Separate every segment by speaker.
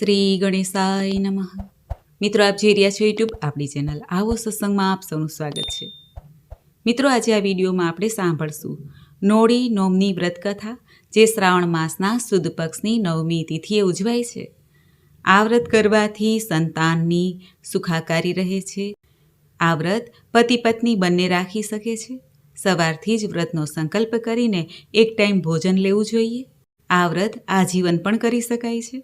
Speaker 1: શ્રી ગણેશાય નમઃ. મિત્રો, આપ જોઈ રહ્યા છો યુટ્યુબ આપણી ચેનલ આવો સત્સંગમાં આપ સૌનું સ્વાગત છે. મિત્રો, આજે આ વિડીયોમાં આપણે સાંભળશું નોળી નોમની વ્રતકથા, જે શ્રાવણ માસના સુદ પક્ષની નવમી તિથિએ ઉજવાય છે. આ વ્રત કરવાથી સંતાનની સુખાકારી રહે છે. આ વ્રત પતિ પત્ની બંને રાખી શકે છે. સવારથી જ વ્રતનો સંકલ્પ કરીને એક ટાઈમ ભોજન લેવું જોઈએ. આ વ્રત આજીવન પણ કરી શકાય છે.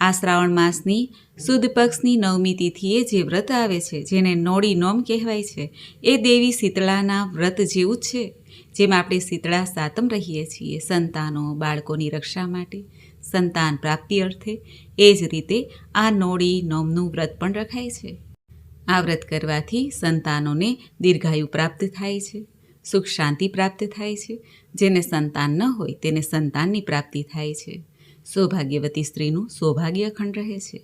Speaker 1: આ શ્રાવણ માસની સુદ પક્ષની નવમી તિથિએ જે વ્રત આવે છે, જેને નોળી નોમ કહેવાય છે, એ દેવી શીતળાના વ્રત જેવું જ છે, જેમાં આપણે શીતળા સાતમ રહીએ છીએ, સંતાનો બાળકોની રક્ષા માટે. સંતાન પ્રાપ્તિ અર્થે એ જ રીતે આ નોળી નોમનું વ્રત પણ રખાય છે. આ વ્રત કરવાથી સંતાનોને દીર્ઘાયુ પ્રાપ્ત થાય છે, સુખ શાંતિ પ્રાપ્ત થાય છે. જેને સંતાન ન હોય તેને સંતાનની પ્રાપ્તિ થાય છે. સૌભાગ્યવતી સ્ત્રીનું સૌભાગ્ય અખંડ રહે છે.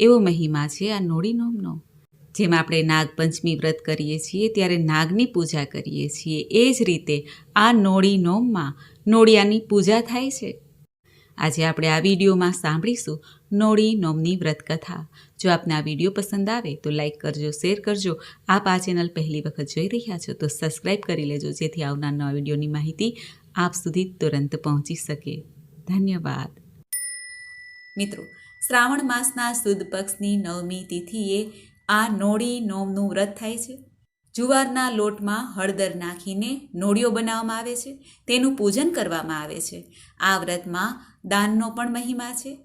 Speaker 1: એવો મહિમા છે આ નોળી નોમનો. જેમ આપણે નાગપંચમી વ્રત કરીએ છીએ, ત્યારે નાગની પૂજા કરીએ છીએ. એ જ રીતે આ નોળી નોમમાં નોળિયાની પૂજા થાય છે. આજે આપણે આ વિડીયોમાં સાંભળીશું નોળી નોમની વ્રતકથા. જો આપને આ વીડિયો પસંદ આવે, તો લાઈક કરજો, શેર કરજો. આપ આ ચેનલ પહેલી વખત જોઈ રહ્યા છો, તો સબસ્ક્રાઈબ કરી લેજો, જેથી આવનાર નવા વિડીયોની માહિતી આપ સુધી તુરંત પહોંચી શકે. ધન્યવાદ. મિત્રો, શ્રાવણ માસના સુદ પક્ષની નવમી તિથિએ આ નોળી નોમનું વ્રત થાય છે. જુવારના લોટમાં હળદર નાખીને નોળીઓ બનાવવામાં આવે છે. તેનું પૂજન કરવામાં આવે છે. આ વ્રતમાં દાનનો પણ મહિમા છે,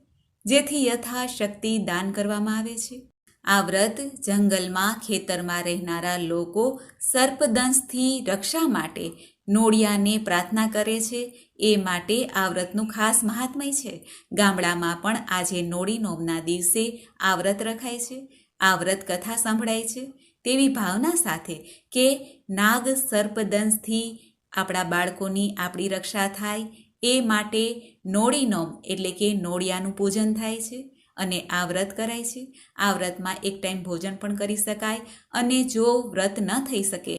Speaker 1: જેથી યથાશક્તિ દાન કરવામાં આવે છે. આ વ્રત જંગલમાં ખેતરમાં રહેનારા લોકો સર્પદંશથી રક્ષા માટે નોળિયાને પ્રાર્થના કરે છે. એ માટે આ વ્રતનું ખાસ મહાત્મય છે. ગામડામાં પણ આજે નોળી નોમના દિવસે આ વ્રત રખાય છે. આ વ્રત કથા સંભળાય છે. તેવી ભાવના સાથે કે નાગ સર્પદંશથી આપણા બાળકોની આપણી રક્ષા થાય. એ માટે નોળી નોમ એટલે કે નોળિયાનું પૂજન થાય છે. અને આ વ્રત કરાય છે. આ વ્રતમાં એક ટાઈમ ભોજન પણ કરી શકાય અને જો વ્રત ન થઈ શકે,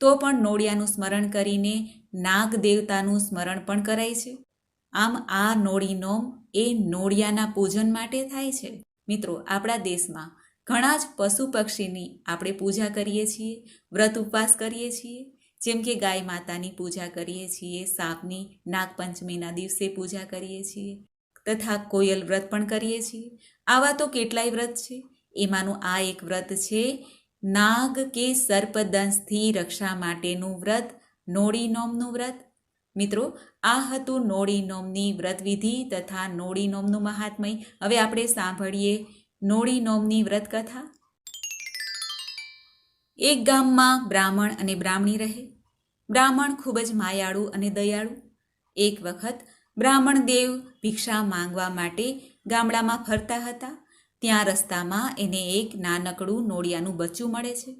Speaker 1: તો પણ નોળિયાનું સ્મરણ કરીને નાગ દેવતાનું સ્મરણ પણ કરાય છે. આમ આ નોળી નોમ એ નોળિયાના પૂજન માટે થાય છે. મિત્રો, આપણા દેશમાં ઘણા જ પશુ પક્ષીની આપણે પૂજા કરીએ છીએ, વ્રત ઉપવાસ કરીએ છીએ. જેમ કે ગાય માતાની પૂજા કરીએ છીએ, સાપની નાગપંચમીના દિવસે પૂજા કરીએ છીએ. તથા કોયલ વ્રત પણ કરીએ છીએ. આવા તો કેટલાય વ્રત છે. એમાંનું આ એક વ્રત છે, નાગ કે સર્પદંશથી રક્ષા માટેનું વ્રત, નોળી નોમનું વ્રત. મિત્રો, આ હતું નોળી નોમની વ્રતવિધિ તથા નોળી નોમનું મહાત્મય. હવે આપણે સાંભળીએ નોળી નોમની વ્રત કથા એક ગામમાં બ્રાહ્મણ અને બ્રાહ્મણી રહે. બ્રાહ્મણ ખૂબ જ માયાળુ અને દયાળુ. એક વખત બ્રાહ્મણ દેવ ભિક્ષા માંગવા માટે ગામડામાં ફરતા હતા. ત્યાં રસ્તામાં એને એક નાનકડું નોળિયાનું બચ્ચું મળે છે.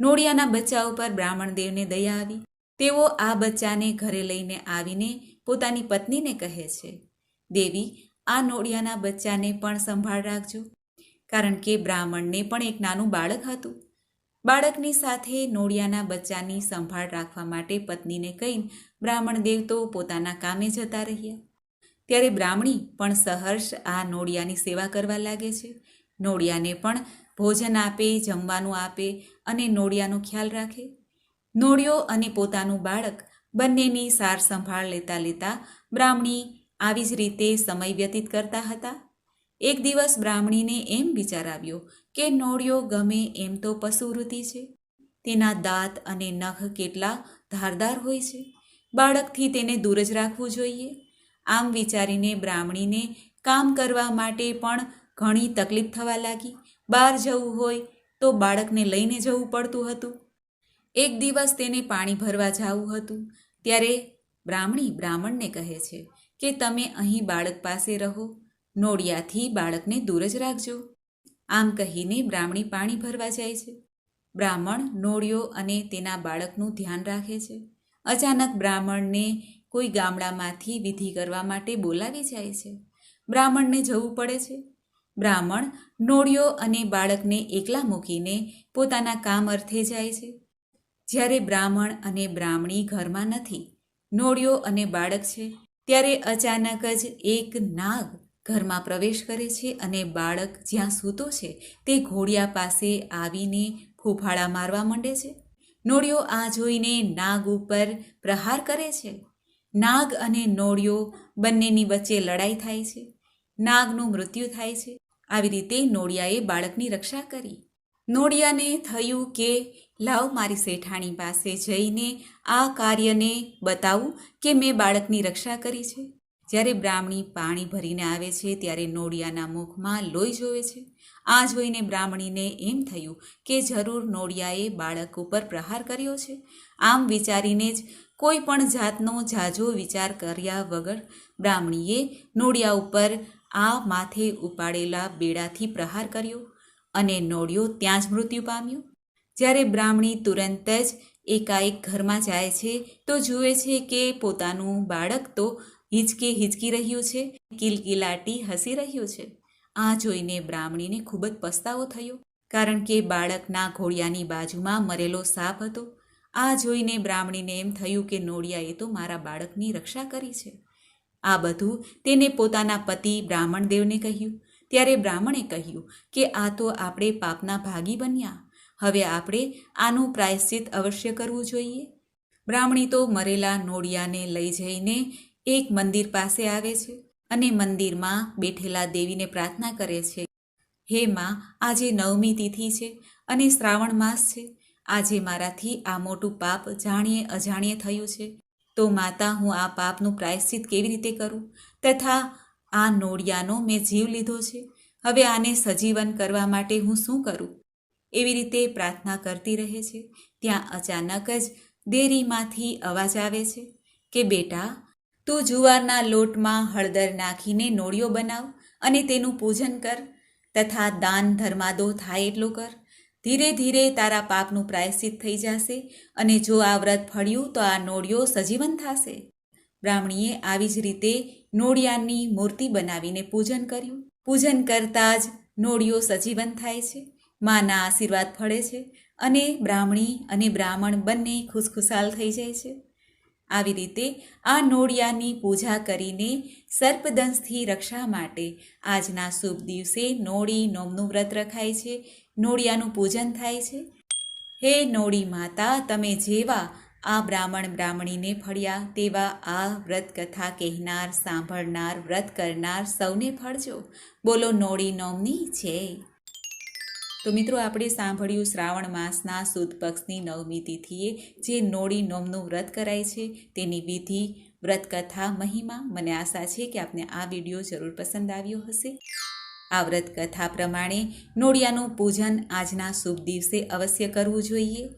Speaker 1: નોળિયાના બચ્ચા ઉપર બ્રાહ્મણ દેવને દયા આવી. તેઓ આ બચ્ચાને ઘરે લઈને આવીને પોતાની પત્નીને કહે છે, દેવી, આ નોળિયાના બચ્ચાને પણ સંભાળ રાખજો. કારણ કે બ્રાહ્મણને પણ એક નાનું બાળક હતું. બાળકની સાથે નોળિયાના બચ્ચાની સંભાળ રાખવા માટે પત્નીને કહીને બ્રાહ્મણ દેવ તો પોતાના કામે જતા રહ્યા. ત્યારે બ્રાહ્મણી પણ સહર્ષ આ નોળિયાની સેવા કરવા લાગે છે. નોળિયાને પણ ભોજન આપે, જમવાનું આપે અને નોળિયાનો ખ્યાલ રાખે. નોળિયો અને પોતાનું બાળક બંનેની સાર સંભાળ લેતા લેતા બ્રાહ્મણી આવી જ રીતે સમય વ્યતીત કરતા હતા. એક દિવસ બ્રાહ્મણીને એમ વિચાર આવ્યો કે નોળિયો ગમે એમ તો પશુવૃત્તિ છે. તેના દાંત અને નખ કેટલા ધારદાર હોય છે. બાળકથી તેને દૂર જ રાખવું જોઈએ. આમ વિચારીને બ્રાહ્મણીને કામ કરવા માટે પણ ઘણી તકલીફ થવા લાગી. બહાર જવું હોય તો બાળકને લઈને જવું પડતું હતું. એક દિવસ તેને પાણી ભરવા જવું હતું. ત્યારે બ્રાહ્મણી બ્રાહ્મણને કહે છે કે તમે અહીં બાળક પાસે રહો. નોળિયાથી બાળકને દૂર જ રાખજો. આમ કહીને બ્રાહ્મણી પાણી ભરવા જાય છે. બ્રાહ્મણ નોળિયો અને તેના બાળકનું ધ્યાન રાખે છે. અચાનક બ્રાહ્મણને કોઈ ગામડામાંથી વિધિ કરવા માટે બોલાવી જાય છે. બ્રાહ્મણને જવું પડે છે. બ્રાહ્મણ નોળિયો અને બાળકને એકલા મૂકીને પોતાના કામ અર્થે જાય છે. જ્યારે બ્રાહ્મણ અને બ્રાહ્મણી ઘરમાં નથી, નોળિયો અને બાળક છે, ત્યારે અચાનક જ એક નાગ ઘરમાં પ્રવેશ કરે છે અને બાળક જ્યાં સૂતો છે, તે ઘોડિયા પાસે આવીને ફૂફાળા મારવા માંડે છે. નોળિયો આ જોઈને નાગ ઉપર પ્રહાર કરે છે. નાગ અને નોળિયો બંનેની વચ્ચે લડાઈ થાય છે. નાગનું મૃત્યુ થાય છે. આવી રીતે નોળિયાએ બાળકની રક્ષા કરી. નોળિયાને થયું કે, લાવ મારી શેઠાણી પાસે જઈને આ કાર્યને બતાવું કે મેં બાળકની રક્ષા કરી છે. જ્યારે બ્રાહ્મણી પાણી ભરીને આવે છે, ત્યારે નોળિયાના મુખમાં લોહી જોવે છે. આ જોઈને બ્રાહ્મણીને એમ થયું કે જરૂર નોળિયાએ બાળક ઉપર પ્રહાર કર્યો છે. આમ વિચારીને જ કોઈ પણ જાતનો ઝાઝો વિચાર કર્યા વગર બ્રાહ્મણીએ નોળિયા ઉપર આ માથે ઉપાડેલા બેડાથી પ્રહાર કર્યો અને નોળિયો ત્યાં જ મૃત્યુ પામ્યો. જ્યારે બ્રાહ્મણી તુરંત જ એકાએક ઘરમાં જાય છે, તો જુએ છે કે પોતાનું બાળક તો હિચકે હિચકી રહ્યું છે, કિલકિલાટી હસી રહ્યું છે. આ જોઈને બ્રાહ્મણીને ખૂબ જ પસ્તાવો થયો, કારણ કે બાળકના ઘોડિયાની બાજુમાં મરેલો સાપ હતો. આ જોઈને બ્રાહ્મણીને એમ થયું કે નોળિયાએ તો મારા બાળકની રક્ષા કરી છે. આ બધું તેને પોતાના પતિ બ્રાહ્મણ દેવને કહ્યું. ત્યારે બ્રાહ્મણે કહ્યું કે આ તો આપણે પાપના ભાગી બન્યા. હવે આપણે આનું પ્રાયશ્ચિત અવશ્ય કરવું જોઈએ. બ્રાહ્મણી તો મરેલા નોળિયાને લઈ જઈને એક મંદિર પાસે આવે છે અને મંદિરમાં બેઠેલા દેવીને પ્રાર્થના કરે છે, હે માં, આજે નવમી તિથિ છે અને શ્રાવણ માસ છે. આજે મારાથી આ મોટું પાપ જાણીએ અજાણીએ થયું છે. તો માતા, હું આ પાપનું પ્રાયશ્ચિત કેવી રીતે કરું? તથા આ નોળિયાનો મેં જીવ લીધો છે. હવે આને સજીવન કરવા માટે હું શું કરું? એવી રીતે પ્રાર્થના કરતી રહે છે. ત્યાં અચાનક જ દેરીમાંથી અવાજ આવે છે કે, બેટા તું જુવારના લોટમાં હળદર નાખીને નોળિયો બનાવ અને તેનું પૂજન કર તથા દાન ધર્માદો થાય એટલો કર. ધીરે ધીરે તારા પાપનું પ્રાયશ્ચિત થઈ જશે અને જો આ વ્રત ફળ્યું તો આ નોળિયો સજીવન થશે. બ્રાહ્મણીએ આવી જ રીતે નોળિયાની મૂર્તિ બનાવીને પૂજન કર્યું. પૂજન કરતાં જ નોળિયો સજીવન થાય છે, માના આશીર્વાદ ફળે છે અને બ્રાહ્મણી અને બ્રાહ્મણ બંને ખુશખુશાલ થઈ જાય છે. આવી રીતે આ નોળિયાની પૂજા કરીને સર્પદંશથી રક્ષા માટે આજના શુભ દિવસે નોળી નોમનું વ્રત રખાય છે. નોળિયાનું પૂજન થાય છે. હે નોળી માતા, તમે જેવા આ બ્રાહ્મણ બ્રાહ્મણીને ફળ્યા, તેવા આ વ્રત કથા કહેનાર, સાંભળનાર, વ્રત કરનાર સૌને ફળજો. બોલો, નોળી નોમની જય. તો મિત્રો આપણે સાંભળ્યું શ્રાવણ માસના સુદ પક્ષની નવમી તિથિએ જે નોળી નોમનું વ્રત કરાય છે, તેની વિધિ, વ્રતકથા, મહિમા, મને આશા છે કે આપને આ વીડિયો જરૂર પસંદ આવ્યો હશે. આ વ્રતકથા પ્રમાણે નોળિયાનું પૂજન આજના શુભ દિવસે અવશ્ય કરવું જોઈએ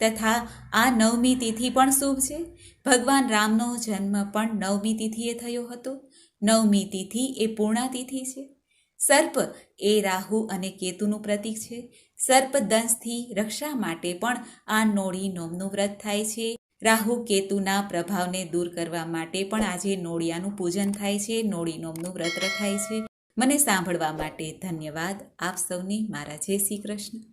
Speaker 1: તથા આ નવમી તિથિ પણ શુભ છે. ભગવાન રામનો જન્મ પણ નવમી તિથિએ થયો હતો. નવમી તિથિ એ પૂર્ણા તિથિ છે. સર્પ એ રાહુ અને કેતુનું પ્રતીક છે. સર્પ દંશથી રક્ષા માટે પણ આ નોળી નોમનું વ્રત થાય છે. રાહુ કેતુના પ્રભાવને દૂર કરવા માટે પણ આજે નોળિયાનું પૂજન થાય છે. નોળી નોમનું વ્રત રખાય છે. મને સાંભળવા માટે ધન્યવાદ. આપ સૌને મારા જય શ્રી કૃષ્ણ.